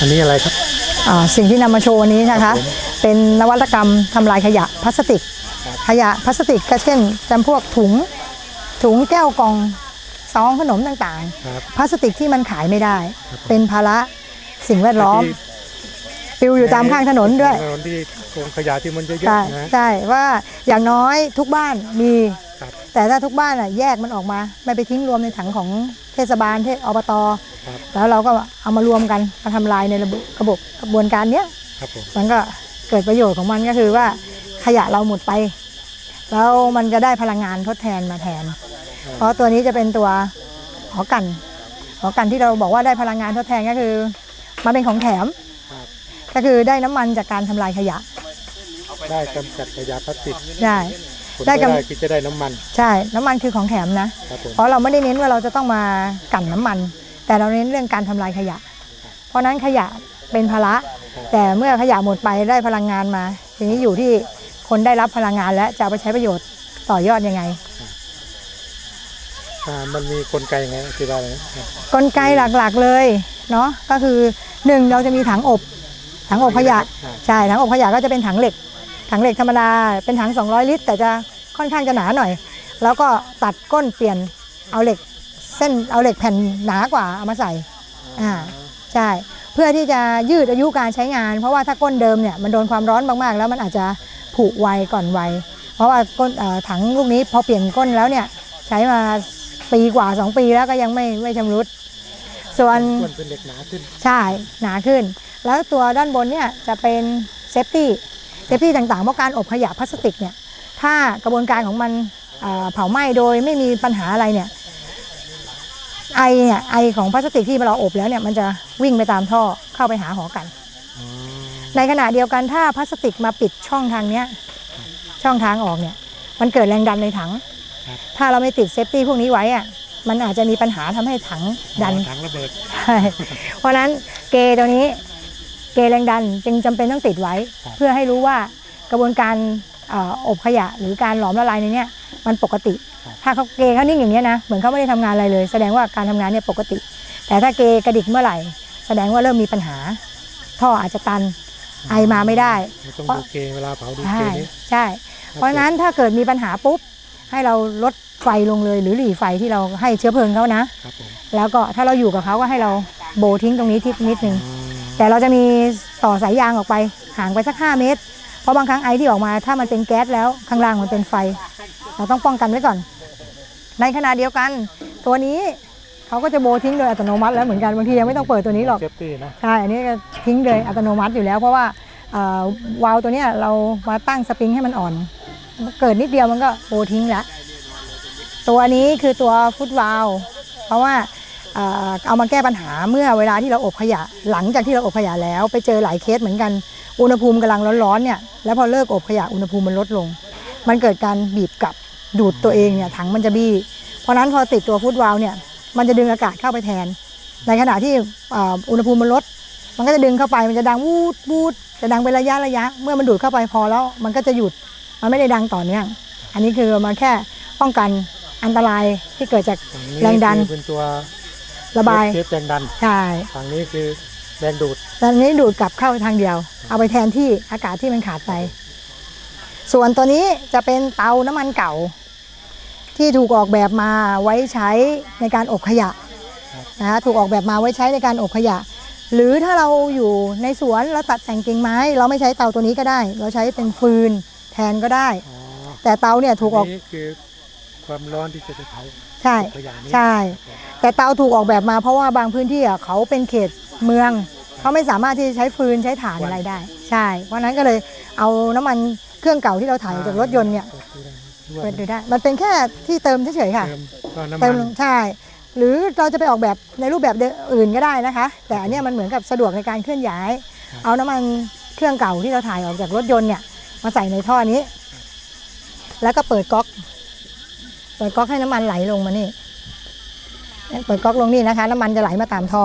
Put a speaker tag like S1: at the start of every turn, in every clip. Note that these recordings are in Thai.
S1: อันนี้อะไรครับ
S2: อ่าสิ่งที่นำมาโชว์วันนี้นะคะ
S1: ครับผม
S2: เป็นนวัตกรรมทำลายขยะพลาสติก
S1: ครับ
S2: ขยะพลาสติกก็เช่นจำพวกถุง ถุงแก้วกล่องซองขนมต่าง
S1: ครับ
S2: ๆ พลาสติกที่มันขายไม่ได้
S1: ครับผม
S2: เป็นภาระสิ่งแวดล้อม
S1: ที่
S2: ปลิวอยู่ตามข้างถนนด้วย
S1: ถนนที่ กองขยะที่มันเยอะ
S2: ใช่
S1: ๆนะ
S2: ใช่ว่าอย่างน้อยทุกบ้านมี
S1: ครับ
S2: แต่ถ้าทุกบ้านอะแยกมันออกมา ไม่ไปทิ้งรวมในถังของเทศบาลเทศอบต
S1: ครับ
S2: แล้วเราก็เอามารวมกันมาทำลายในระบบระบบกระบวนการเนี้ย
S1: ครับผม
S2: มันก็เกิดประโยชน์ของมันก็คือว่าขยะเราหมดไป แล้วมันจะได้พลังงานทดแทนมาแทน เพราะตัวนี้จะเป็นตัวหอกันหอกันที่เราบอกว่าได้พลังงานทดแทนก็คือ มันเป็นของแถม
S1: ครับ
S2: ก็คือได้น้ำมันจากการทำลายขยะ
S1: ได้กำจัดขยะพลาสติก
S2: ได้
S1: ผล
S2: ได้
S1: ได้
S2: กำ
S1: ได้คือจะได้น้ำมัน
S2: ใช่ น้ำมันคือของแถมนะ
S1: ครับผม
S2: เพราะเราไม่ได้เน้นว่าเราจะต้องมากั่นน้ำมัน แต่เราเน้นเรื่องการทำลายขยะ เพราะฉะนั้นขยะเป็นภาระ แต่เมื่อขยะหมดไปได้พลังงานมา ทีนี้อยู่ที่คนได้รับพลังงานและจะเอาไปใช้ประโยชน์ต่อยอดยังไง
S1: อ่ามันมีกลไกยังไงอธิบายหน่อยครับ
S2: กลไกหลักๆเลยเนาะก็คือหนึ่งเราจะมีถังอบ ถังอบขยะ
S1: อ่า
S2: ใช่ถังอบขยะก็จะเป็นถังเหล็ก ถังเหล็กธรรมดาเป็นถัง 200 ลิตร แต่จะค่อนข้างจะหนาหน่อย แล้วก็ตัดก้นเปลี่ยนเอาเหล็กเส้นเอาเหล็กแผ่นหนากว่าเอามาใส่อ่าใช่เพื่อที่จะยืดอายุการใช้งาน เพราะว่าถ้าก้นเดิมเนี่ยมันโดนความร้อนมากๆ แล้วมันอาจจะผุไวก่อนไวเพราะว่าก้นเอ่อถังลูกนี้พอเปลี่ยนก้นแล้วเนี่ยใช้มาปีกว่า 2 ปีแล้วก็ยังไม่ไม่ชำรุด ส่วน
S1: ควรเป็นเหล็กหนาขึ้น
S2: ใช่หนาขึ้น แล้วตัวด้านบนเนี่ยจะเป็นเซฟตี้ เซฟตี้ต่างๆเพราะการอบขยะพลาสติกเนี่ยถ้ากระบวนการของมันเอ่อเผาไหม้โดยไม่มีปัญหาอะไรเนี่ยไอเนี่ยไอของพลาสติกที่เราอบแล้วเนี่ยมันจะวิ่งไปตามท่อเข้าไปหาหอกัน
S1: อ๋อ
S2: ในขณะเดียวกันถ้าพลาสติกมาปิดช่องทางเนี้ยช่องทางออกเนี่ยมันเกิดแรงดันในถัง ถ้าเราไม่ติดเซฟตี้พวกนี้ไว้อะมันอาจจะมีปัญหาทำให้ถังดัน
S1: ถังระเบิด
S2: ใช่เพราะฉะนั้นเกตัวนี้ เกแรงดันจึงจำเป็นต้องติดไว้
S1: ครับ
S2: เพื่อให้รู้ว่ากระบวนการเอ่ออบขยะหรือการหลอมละลายในเนี้ยมันปกติ ถ้าเขาเกเขานิ่งอย่างเงี้ยนะเหมือนเขาไม่ได้ทำงานอะไรเลย แสดงว่าการทำงานเนี่ยปกติ แต่ถ้าเกกระดิกเมื่อไหร่ แสดงว่าเริ่มมีปัญหา ท่ออาจจะตันไอมาไม่ได้
S1: เราต้อง
S2: เพราะ
S1: ดูเกณฑ์เวลาเผาดู
S2: ใช่
S1: เกณฑ์นี้
S2: ใช่ เพราะฉะนั้นถ้าเกิดมีปัญหาปุ๊บให้เราลดไฟลงเลยหรือหลีไฟที่เราให้เชื้อเพลิงเขานะ
S1: ครับผม
S2: แล้วก็ถ้าเราอยู่กับเขาก็ให้เราโบทิ้งตรงนี้ทิศนิดนึง
S1: อืม
S2: แต่เราจะมีต่อสายยางออกไปห่างไปสัก 5 เมตร เพราะบางครั้งไอที่ออกมาถ้ามันเป็นแก๊สแล้วข้างล่างมันเป็นไฟ เราต้องป้องกันไว้ก่อน ในขณะเดียวกัน ตัวนี้เขาก็จะโบทิ้งโดยอัตโนมัติแล้วเหมือนกันบางทียังไม่ต้องเปิดตัวนี้หรอก
S1: เซฟตี้นะ
S2: ใช่อันนี้ก็ทิ้งโดยอัตโนมัติอยู่แล้ว เพราะว่าเอ่อวาล์วตัวเนี้ยเรามาตั้งสปริงให้มันอ่อน เกิดนิดเดียวมันก็โบทิ้งแล้วตัวนี้คือตัวฟุตวาล์วเพราะว่า เอามาแก้ปัญหาเมื่อเวลาที่เราอบขยะ หลังจากที่เราอบขยะแล้วไปเจอหลายเคสเหมือนกันอุณหภูมิกำลังร้อนๆเนี่ยแล้วพอเลิกอบขยะอุณหภูมิมันลดลง มันเกิดการบีบกลับดูดตัวเองเนี่ยถังมันจะบี้เพราะนั้นพอติดตัวฟุตวาลเนี่ยมันจะดึงอากาศเข้าไปแทน ในขณะที่อุณหภูมิมันลด มันก็จะดึงเข้าไปมันจะดังวูดวูดจะดังเป็นระยะระยะ เมื่อมันดูดเข้าไปพอแล้วมันก็จะหยุดมันไม่ได้ดังต่อเนื่องอันนี้คือมันแค่ป้องกันอันตรายที่เกิดจากแรงดัน
S1: คือเป็นตัว
S2: ระบาย
S1: เซฟแรงดัน
S2: ใช่
S1: ฝั่งนี้คือแรงดูด
S2: ตอนนี้ดูดกลับเข้าทางเดียว เอาไปแทนที่อากาศที่มันขาดไป ส่วนตัวนี้จะเป็นเตาน้ำมันเก่า ที่ถูกออกแบบมาไว้ใช้ในการอบขยะนะฮะถูกออกแบบมาไว้ใช้ในการอบขยะ หรือถ้าเราอยู่ในสวนแล้วตัดแต่งกิ่งไม้ เราไม่ใช้เตาตัวนี้ก็ได้ เราใช้เป็นฟืนแทนก็ได้
S1: อ๋อ
S2: แต่เตาเนี่ยถูกออก
S1: นนี้คือ ความร้อนที่จะไปเผา
S2: ใช่
S1: ขยะนี้
S2: ใช่ แต่เตาถูกออกแบบมาเพราะว่าบางพื้นที่อะเขาเป็นเขตเมือง เขาไม่สามารถที่จะใช้ฟืนใช้ถ่านอะไรได้ ใช่เพราะฉะนั้นก็เลยเอาน้ำมันเครื่องเก่าที่เราถ่ายออกจากรถยนต์เนี่ย
S1: เปิดดูได้
S2: เปิดดูได้ มันเป็นแค่ที่เติมเฉยๆค่ะ
S1: เติมก็น้ำ
S2: เติ
S1: มั
S2: ม
S1: น
S2: ลงใช่ หรือเราจะไปออกแบบในรูปแบบอื่นก็ได้นะคะ แต่อันเนี้ยมันเหมือนกับสะดวกในการเคลื่อนย้าย เอาน้ำมันเครื่องเก่าที่เราถ่ายออกจากรถยนต์เนี่ยมาใส่ในท่อนี้ แล้วก็เปิดก๊อก เปิดก๊อกให้น้ำมันไหลลงมานี่เปิดก๊อกลงนี่นะคะ น้ำมันจะไหลมาตามท่อ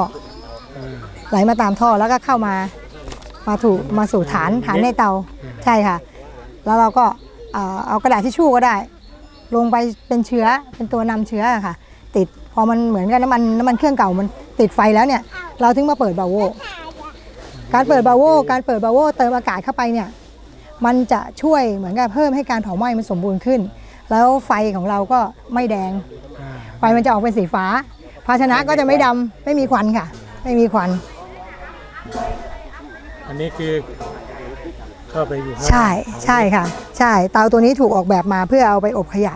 S2: ไหลมาตามท่อแล้วก็เข้ามามาถูมาสู่ฐานฐานในเตาใช่ค่ะ แล้วเราก็เอากระดาษทิชชู่ก็ได้ ลงไปเป็นเชื้อเป็นตัวนำเชื้อค่ะ ติดพอมันเหมือนกับน้ำมันน้ำมันเครื่องเก่ามันติดไฟแล้วเนี่ย เราถึงมาเปิดบาโวการเปิดบาโวการเปิดบาโวเติมอากาศเข้าไปเนี่ยมันจะช่วยเหมือนกับเพิ่มให้การเผาไหม้มันสมบูรณ์ขึ้น แล้วไฟของเราก็ไม่แดง
S1: อ่า
S2: ไฟมันจะออกเป็นสีฟ้า ภาชนะก็จะไม่ดำไม่มีควันค่ะ ไม่มีควัน
S1: อันนี้คือเข้าไปอยู่ข้าง
S2: ใช่ใช่ค่ะ ใช่เตาตัวนี้ถูกออกแบบมาเพื่อเอาไปอบขยะ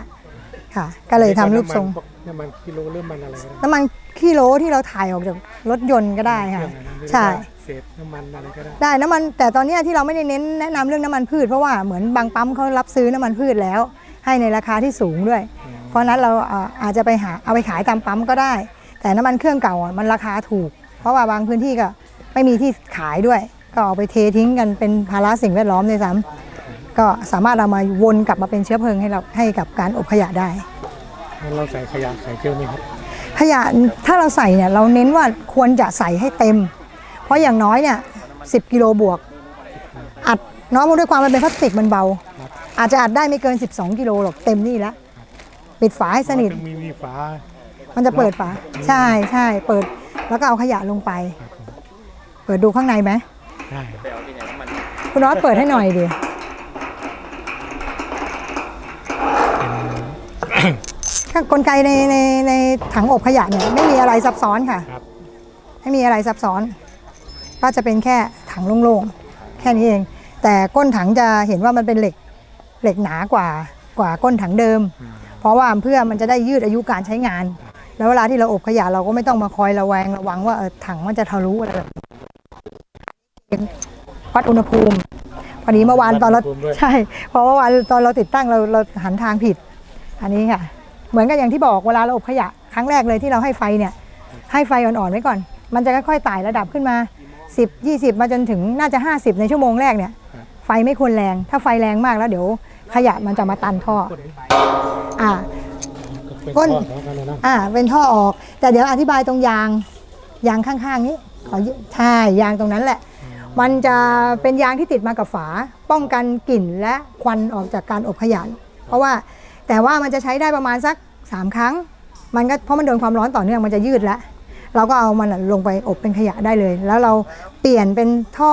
S2: ค่ะ ก็เลยทำรูปทรง
S1: น้ำมันกิโลหรือมันอะไรก็ได้
S2: น้ำมันกิโลที่เราถ่ายออกจากรถยนต์ก็ได้ค่ะ
S1: เครื่องอันนั้นหรือ
S2: ใช่
S1: ว่าเศษน้ำมันอะไรก็ได้
S2: ได้น้ำมันแต่ตอนเนี้ยที่เราไม่ได้เน้นแนะนำเรื่องน้ำมันพืชเพราะว่าเหมือนบางปั๊มเขารับซื้อน้ำมันพืชแล้ว ให้ในราคาที่สูงด้วย เพราะฉะนั้นเราอ่าอาจจะไปหาเอาไปขายตามปั๊มก็ได้ แต่น้ำมันเครื่องเก่าอะมันราคาถูก เพราะว่าบางพื้นที่ก็ไม่มีที่ขายด้วย ก็เอาไปเททิ้งกันเป็นภาระสิ่งแวดล้อมด้วยซ้ำก็สามารถเอามาวนกลับมาเป็นเชื้อเพลิงให้เราให้กับการอบขยะได้
S1: งั้นเราใส่ขยะใส่เยอะไหมครับ
S2: ขยะถ้าเราใส่เนี่ยเราเน้นว่าควรจะใส่ให้เต็ม เพราะอย่างน้อยเนี่ยสิกิโลบวกอัดเน้องด้วยความมันเป็นพลาสติกมันเบา อาจจะอัดได้ไม่เกิน 12 กิโลหรอกเต็มนี่แล้วปิดฝาให้สนิท
S1: ต้องมีมีฝา
S2: มันจะเปิดฝา ใช่ใช่เปิดแล้วก็เอาขยะลงไปเปิดดูข้างในไหม
S1: ใช่
S2: คุณน็อตเปิดให้หน่อยดิข้างกลไกในในในถังอบขยะเนี่ยไม่มีอะไรซับซ้อนค่ะ
S1: ครับ
S2: ไม่มีอะไรซับซ้อน ก็จะเป็นแค่ถังโล่งๆ แค่นี้เอง แต่ก้นถังจะเห็นว่ามันเป็นเหล็ก เหล็กหนากว่ากว่าก้นถังเดิม เพราะว่าเพื่อมันจะได้ยืดอายุการใช้งาน แล้วเวลาที่เราอบขยะเราก็ไม่ต้องมาคอยระแวงระวังว่าเออถังมันจะทะลุอะไรแบบนี้วัดอุณหภูมิพอดีเมื่อวานตอนเรา
S1: วัดอุณหภูมิด้วย
S2: ใช่เพราะว่าวันตอนเราติดตั้งเราเราหันทางผิด อันนี้ค่ะ เหมือนกับอย่างที่บอกเวลาเราอบขยะครั้งแรกเลยที่เราให้ไฟเนี่ย ให้ไฟอ่อนๆไว้ก่อน มันจะค่อยๆไต่ระดับขึ้นมา 10 20 มาจนถึงน่าจะ 50 ในชั่วโมงแรกเนี่ย ไฟไม่ควรแรง ถ้าไฟแรงมากแล้วเดี๋ยว ขยะมันจะมาตันท่อ อ่า
S1: เป็น
S2: ก้น
S1: ข้อของกันเลยนะ
S2: อ่า เป็นท่อออก แต่เดี๋ยวอธิบายตรงยาง ยางข้างๆนี้ขอยืใช่ยางตรงนั้นแหละ มันจะเป็นยางที่ติดมากับฝา ป้องกันกลิ่นและควันออกจากการอบขยะเพราะว่าแต่ว่ามันจะใช้ได้ประมาณสัก 3 ครั้ง มันก็เพราะมันโดนความร้อนต่อเนื่องมันจะยืดแล้วเราก็เอามันน่ะลงไปอบเป็นขยะได้เลย แล้วเราเปลี่ยนเป็นท่อ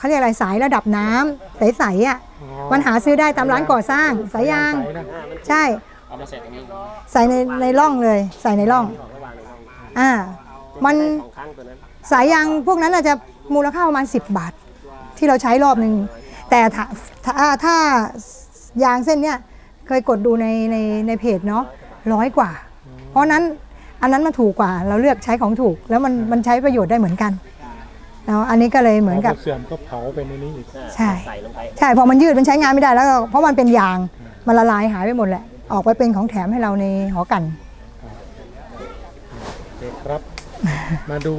S2: เขาเรียกอะไรสายระดับน้ำใสๆอะ
S1: อ๋อ
S2: มันหาซื้อได้ตามร้านก่อสร้างสายยาง
S1: ใส่นะ
S2: ใช่ใส่ในในร่องเลย ใส่ในร่องอ่า มันสายยางพวกนั้นอาจจะมูลค่าประมาณ 10 บาท ที่เราใช้รอบหนึ่งแต่ถ้าถ้าถ้ายางเส้นเนี้ยเคยกดดูในในในเพจเนาะร้อยกว่า เพราะนั้นอันนั้นมันถูกกว่า เราเลือกใช้ของถูก แล้วมันมันใช้ประโยชน์ได้เหมือนกัน เนาะอันนี้ก็เลยเหมือนกับ
S1: พเสื่อมก็เผาไปในนี้อีก
S2: ใช่ใช่พอมันยืดมันใช้งานไม่ได้แล้วก็เพราะมันเป็นยางมันละลายหายไปหมดแหละออกไปเป็นของแถมให้เราในหอกัน
S1: โอเคครับ มาดู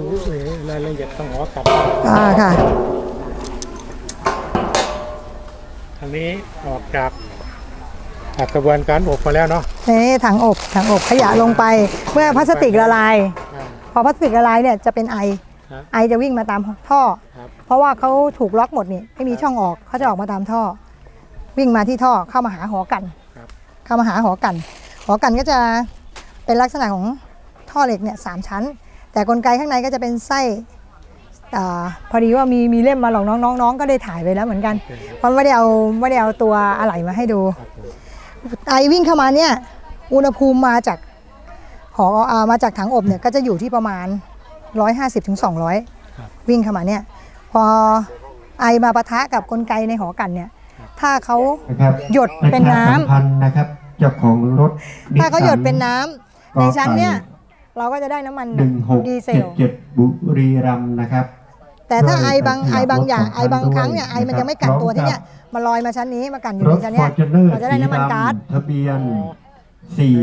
S1: รายละเอียดของหอกลับ
S2: อ่าค่ะ
S1: อันนี้ออกจากจากกระบวนการอบมาแล้วเนาะ
S2: นี่ถังอบถังอบขยะลงไป เมื่อพลาสติกละลาย
S1: อ่า
S2: พอพลาสติกละลายเนี่ยจะเป็นไอ
S1: ครับ
S2: ไอจะวิ่งมาตามท่อ
S1: ครับ
S2: เพราะว่าเขาถูกล็อกหมดนี่ไม่มีช่องออกเขาจะออกมาตามท่อ วิ่งมาที่ท่อเข้ามาหาหอกัน
S1: ครับ
S2: เข้ามาหาหอกัน หอกันก็จะเป็นลักษณะของท่อเหล็กเนี่ยสามชั้น แต่กลไกข้างในก็จะเป็นไส้อาพอดีว่ามีมีเล่มมาหลอกน้องน้องน้องก็ได้ถ่ายไปแล้วเหมือนกัน
S1: โอเคครับ
S2: เพราะไม่ได้เอาไม่ได้เอาตัวอะไหล่มาให้ดู
S1: ครับผม
S2: ไอวิ่งเข้ามาเนี่ยอุณหภูมิมาจากหออามาจากถังอบเนี่ยก็จะอยู่ที่ประมาณ 150ถึง
S1: ครับ
S2: 200 วิ่งเข้ามาเนี่ย พอไอมาปะทะกับกลไกในหอกันเนี่ย ถ้าเขา
S3: นะครับ
S2: หยดเป็นน้ำ
S3: ประชาสัมพันธ์นะครับเจ้าของรถ
S2: ถ้าเขาหยดเป็นน้ำในชั้นเนี่ยเราก็จะได้น้ำมัน
S3: หนึ่งหก
S2: ดีเซ
S3: เจ็ด
S2: ล
S3: เจ็ดบุรีรัมย์นะครับ
S2: แต่ถ้าไอบาง
S3: ด้วย
S2: ไอบางอย่าง
S3: ขยับ
S2: ไอบางครั้งเนี่ยไอ
S3: ด้วย
S2: มันยังไม่กันตัว
S3: นะครับ
S2: ที่เนี่ยมาลอยมาชั้นนี้มากันอยู่
S3: ร
S2: ใน
S3: ถ
S2: ชั้น
S3: ฟ
S2: เนี้
S3: อยร์จูเนอร์
S2: เราจะได้
S3: สี
S2: น้ำมัน
S3: ด
S2: ก๊าซำ
S3: ทะเบียน สี่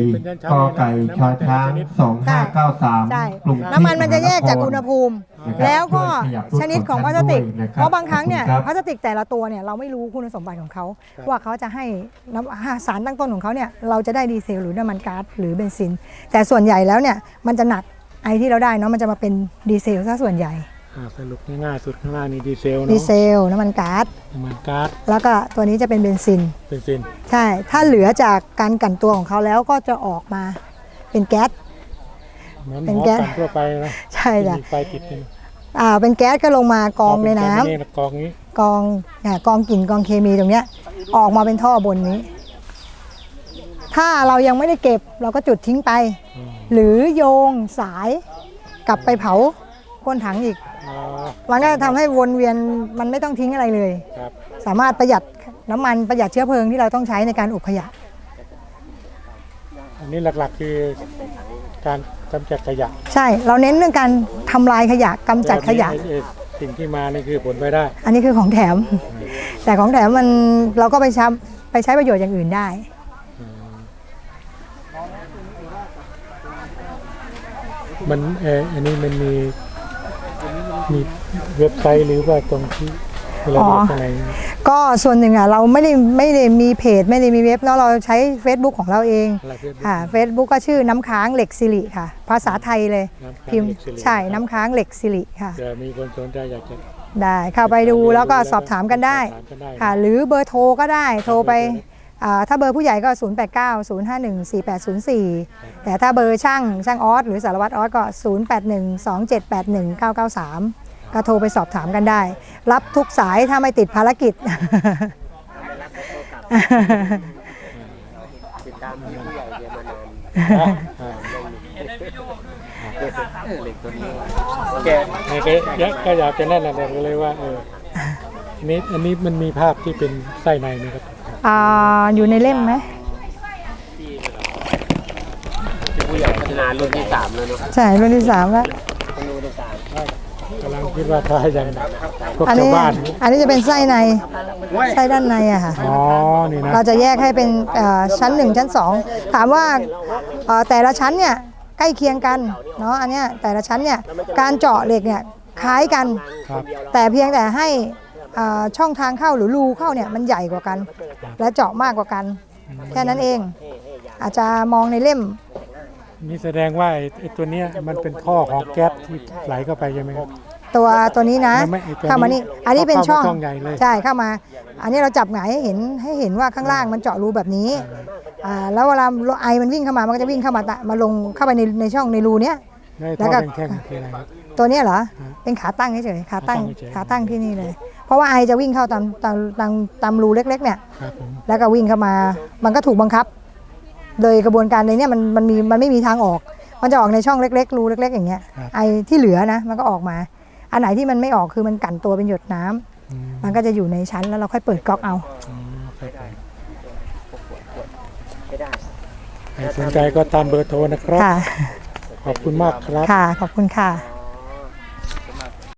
S3: กอไก่ชอช้างสองห้าเก้าสาม
S2: ใช่
S3: กรุงเทพ
S2: น้ำมันมันจะแยกจากอุณหภูมิ
S3: นะครับ
S2: แล้วก็
S3: ช่วยขยับรถ
S2: ชนิดของพลาสติก
S3: ด้วยนะครับ
S2: เพราะบางครั้งเนี่ย
S3: ขอบคุณครับ
S2: พลาสติกแต่ละตัวเนี่ยเราไม่รู้คุณสมบัติของเขาว่าเขาจะให้น้ำสารตั้งต้นของเขาเนี่ยเราจะได้ดีเซลหรือน้ำมันก๊าซหรือเบนซิน แต่ส่วนใหญ่แล้วเนี่ยมันจะหนักไอที่เราได้เนาะมันจะมาเป็นดีเซลซะส่วนใหญ่
S1: อ่า สรุปง่ายๆสุดข้างล่างนี่ดีเซล
S2: ดี
S1: เนาะ
S2: เซลน้ำมันก๊าซ
S1: น้ำมันก๊าซ
S2: แล้วก็ตัวนี้จะเป็นเบนซิน
S1: เป็นซิน
S2: ใช่ ถ้าเหลือจากการกลั่นตัวของเขาแล้วก็จะออกมาเป็นแก๊ส
S1: เหมือน
S2: เป็น
S1: หอ
S2: แก๊ส
S1: กันทั่วไปนะ
S2: ใช่จ้ะ
S1: ที่มีไฟติดนี่นะ
S2: อ่าเป็นแก๊สก็ลงมากองในน้ำ
S1: เป็แค่กองนี้
S2: กองอ่ากองกลิ่นกองเคมีตรงเนี้ยออกมาเป็นท่อบนนี้ ถ้าเรายังไม่ได้เก็บเราก็จุดทิ้งไป
S1: อืม
S2: หรือโยงสายกลับไปเผาก้นถังอีก
S1: อ๋อ
S2: มันก็ทำให้วนเวียนมันไม่ต้องทิ้งอะไรเลย
S1: ครับ
S2: สามารถประหยัดน้ำมันประหยัดเชื้อเพลิงที่เราต้องใช้ในการอบขยะ
S1: อันนี้หลักๆคือการกำจัดขยะ
S2: ใช่ เราเน้นเรื่องการทำลายขยะกำจัดขยะ
S1: แต่อันนี้ไอ้ไอ้สิ่งที่มานี่คือผลไปได้
S2: อันนี้คือของแถม แต่ของแถมมันเราก็ไปใช้ไปใช้ประโยชน์อย่างอื่นได้
S1: มันเอออันนี้มันมี มีเว็บไซต์หรือว่าตรงที่เวลา
S2: อ๋อ
S1: เรียกอะไร
S2: ก็ส่วนหนึ่งอะเราไม่ได้ไม่ได้มีเพจไม่ได้มีเว็บเนาะเราใช้ Facebook ของเราเอง
S1: อะไรเพื่อน
S2: ค่ะ Facebook ก็ชื่อน้ำค้างเหล็กสิริค่ะ ภาษาไทยเลย
S1: น้ำค้าง
S2: พิมพ์
S1: เหล็กสิริ
S2: ใช่น้ำค้างเหล็กสิริค่ะ
S1: เดี๋ยวมีคนสนใจอยากจะ
S2: ได้เข้าไปดูแล้วก็สอบถามกันได้
S1: สอบถามกันได้
S2: ค่ะ หรือเบอร์โทรก็ได้โทรไปอ่า ถ้าเบอร์ผู้ใหญ่ก็ 0 8 9 0 5 1 4 8 0 4 แต่ถ้าเบอร์ช่างช่างออสหรือสารวัตรออสก็ 0 8 1 2 7 8 1 9 9 3 ก็โทรไปสอบถามกันได้ รับทุกสายถ้าไม่ติดภารกิจ
S1: อ่านี่ก็อยากก็อยากจะนั่นแหละก็เลยว่าเอออันนี้อันนี้มันมีภาพที่เป็นไส้ในไหมครับ
S2: อ่าอยู่ในเล่มไหม
S4: ผู้ใหญ่พัฒนารุ่นที่สามแล้วเนาะ
S2: ใช่รุ่นที่สามแล้ว
S1: กำลังคิดว่าถ้าอย่างพวก
S2: อัน
S1: ชา
S2: นี้
S1: วบ้าน
S2: อันนี้จะเป็นไส้ในไส้ด้านในอะค่ะ
S1: อ๋อนี่นะ
S2: เราจะแยกให้เป็นเอ่อชั้น 1 ชั้น 2 ถามว่าเอ่อแต่ละชั้นเนี่ยใกล้เคียงกันเนาะอันเนี้ยแต่ละชั้นเนี่ยการเจาะเหล็กเนี่ยคล้ายกัน
S1: ครับ
S2: แต่เพียงแต่ให้เอ่อ ช่องทางเข้าหรือรูเข้าเนี่ยมันใหญ่กว่ากัน และเจาะมากกว่ากัน แค่นั้นเอง อาจจะมองในเล่ม
S1: นี่แสดงว่าไอ้ไอ้ตัวเนี้ยมันเป็นท่อของแก๊สที่ไหลเข้าไปใช่ไหมครับ
S2: ตัวตัวนี้นะ
S1: ไม่ไม่ไอ้ตัวนี้
S2: เข้ามานี่อันนี้เป็นช่อง
S1: เข้ามาช่องใหญ่เลย
S2: ใช่เข้ามา อันนี้เราจับหงายให้เห็นให้เห็นว่าข้างล่างมันเจาะรูแบบนี้อ่าแล้วเวลาไอมันวิ่งเข้ามามันก็จะวิ่งเข้ามาตะมาลงเข้าไปในในช่องในรูเนี้ย
S1: ใน
S2: แล้
S1: ท่
S2: ว
S1: อ
S2: ก็
S1: แท่งๆคืออะไรครับ
S2: ตัวเนี้ยเหรอ
S1: ฮะ
S2: เป็นขาตั้งเฉยๆขาตั้ง
S1: ขาตั้งเฉยๆ
S2: ขาตั้งที่นี่เลย เพราะว่าไอจะวิ่งเข้าตามตามตามตามรูเล็ก ๆ เนี่ย
S1: ครับผม
S2: แล้วก็วิ่งเข้ามา มันก็ถูกบังคับ โดยกระบวนการในเนี้ยมันมันมีมันไม่มีทางออก มันจะออกในช่องเล็ก ๆ รูเล็ก ๆ อย่างเงี้ย ไอที่เหลือนะ มันก็ออกมา อันไหนที่มันไม่ออกคือมันกั่นตัวเป็นหยดน้ำ
S1: อืม
S2: มันก็จะอยู่ในชั้นแล้วเราค่อยเปิดก๊อกเอา
S1: อ๋อครับผมใครสนใจก็ตามเบอร์โทรนะครับ
S2: ค่ะ
S1: ขอบคุณมากครับ
S2: ค่ะ ขอบคุณค่ะ